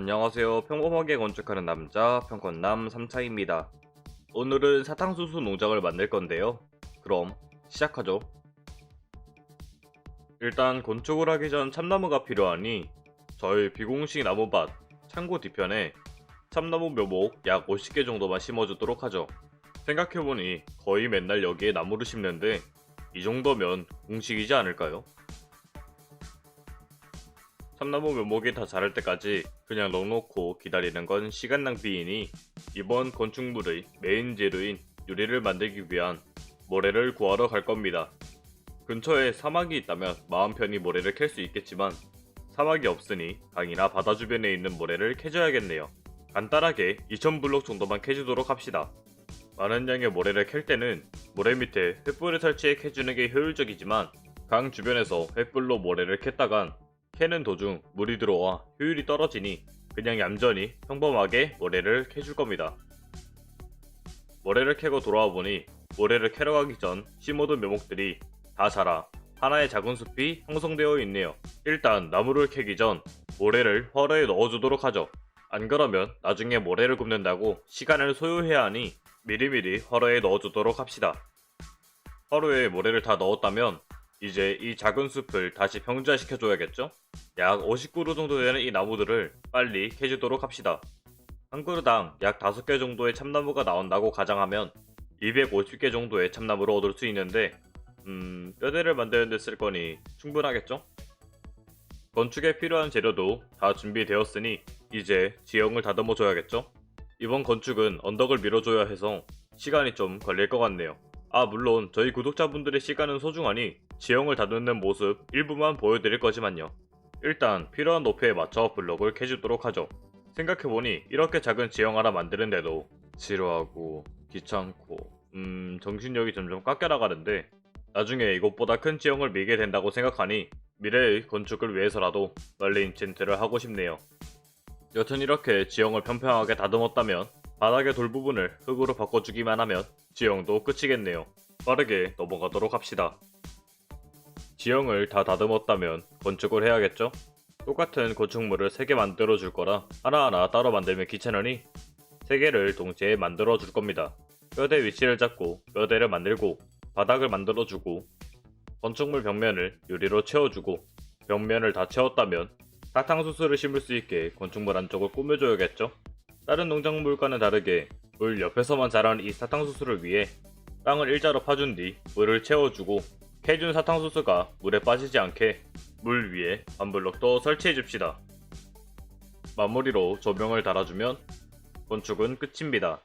안녕하세요. 평범하게 건축하는 남자 평건남 3차입니다. 오늘은 사탕수수 농장을 만들 건데요. 그럼 시작하죠. 일단 건축을 하기 전 참나무가 필요하니 저희 비공식 나무밭 창고 뒤편에 참나무 묘목 약 50개 정도만 심어주도록 하죠. 생각해보니 거의 맨날 여기에 나무를 심는데 이 정도면 공식이지 않을까요? 참나무 묘목이 다 자랄 때까지 그냥 넉놓고 기다리는 건 시간 낭비이니 이번 건축물의 메인 재료인 유리를 만들기 위한 모래를 구하러 갈 겁니다. 근처에 사막이 있다면 마음 편히 모래를 캘 수 있겠지만 사막이 없으니 강이나 바다 주변에 있는 모래를 캐줘야겠네요. 간단하게 2000블록 정도만 캐주도록 합시다. 많은 양의 모래를 캘 때는 모래 밑에 횃불을 설치해 캐주는 게 효율적이지만 강 주변에서 횃불로 모래를 캤다간 캐는 도중 물이 들어와 효율이 떨어지니 그냥 얌전히 평범하게 모래를 캐줄 겁니다. 모래를 캐고 돌아와 보니 모래를 캐러 가기 전 심어둔 묘목들이 다 자라 하나의 작은 숲이 형성되어 있네요. 일단 나무를 캐기 전 모래를 화로에 넣어주도록 하죠. 안 그러면 나중에 모래를 굽는다고 시간을 소요해야 하니 미리미리 화로에 넣어주도록 합시다. 화로에 모래를 다 넣었다면 이제 이 작은 숲을 다시 평지화시켜줘야겠죠? 약 50그루 정도 되는 이 나무들을 빨리 캐주도록 합시다. 한 그루당 약 5개 정도의 참나무가 나온다고 가정하면 250개 정도의 참나무를 얻을 수 있는데 음... 뼈대를 만드는 데 쓸 거니 충분하겠죠? 건축에 필요한 재료도 다 준비되었으니 이제 지형을 다듬어 줘야겠죠? 이번 건축은 언덕을 밀어줘야 해서 시간이 좀 걸릴 것 같네요. 아 물론 저희 구독자분들의 시간은 소중하니 지형을 다듬는 모습 일부만 보여드릴 거지만요. 일단 필요한 높이에 맞춰 블록을 캐주도록 하죠. 생각해보니 이렇게 작은 지형 하나 만드는데도 지루하고 귀찮고 음 정신력이 점점 깎여나가는데 나중에 이것보다 큰 지형을 밀게 된다고 생각하니 미래의 건축을 위해서라도 빨리 인챈트를 하고 싶네요. 여튼 이렇게 지형을 평평하게 다듬었다면 바닥의 돌 부분을 흙으로 바꿔주기만 하면 지형도 끝이겠네요. 빠르게 넘어가도록 합시다. 지형을 다 다듬었다면 건축을 해야겠죠? 똑같은 건축물을 3개 만들어 줄 거라 하나하나 따로 만들면 귀찮으니 3개를 동시에 만들어 줄 겁니다. 뼈대 위치를 잡고 뼈대를 만들고 바닥을 만들어 주고 건축물 벽면을 유리로 채워주고 벽면을 다 채웠다면 사탕수수를 심을 수 있게 건축물 안쪽을 꾸며줘야겠죠? 다른 농작물과는 다르게 물 옆에서만 자라는 이 사탕수수를 위해 땅을 일자로 파준 뒤 물을 채워주고 캐준 사탕수수가 물에 빠지지 않게 물 위에 반블럭도 설치해 줍시다. 마무리로 조명을 달아주면 건축은 끝입니다.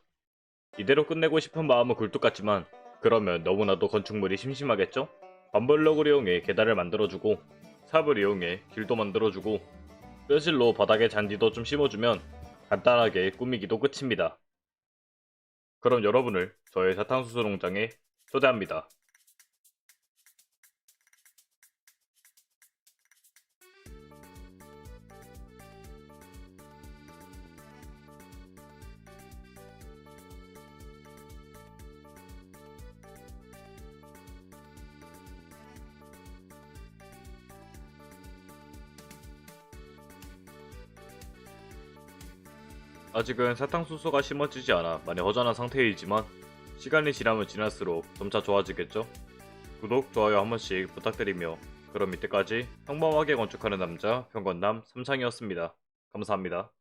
이대로 끝내고 싶은 마음은 굴뚝 같지만 그러면 너무나도 건축물이 심심하겠죠? 반블럭을 이용해 계단을 만들어주고 삽을 이용해 길도 만들어주고 뼈실로 바닥에 잔디도 좀 심어주면 간단하게 꾸미기도 끝입니다. 그럼 여러분을 저의 사탕수수 농장에 초대합니다. 아직은 사탕수수가 심어지지 않아 많이 허전한 상태이지만 시간이 지나면 지날수록 점차 좋아지겠죠? 구독, 좋아요 한 번씩 부탁드리며 그럼 이때까지 평범하게 건축하는 남자 평건남 삼창이었습니다. 감사합니다.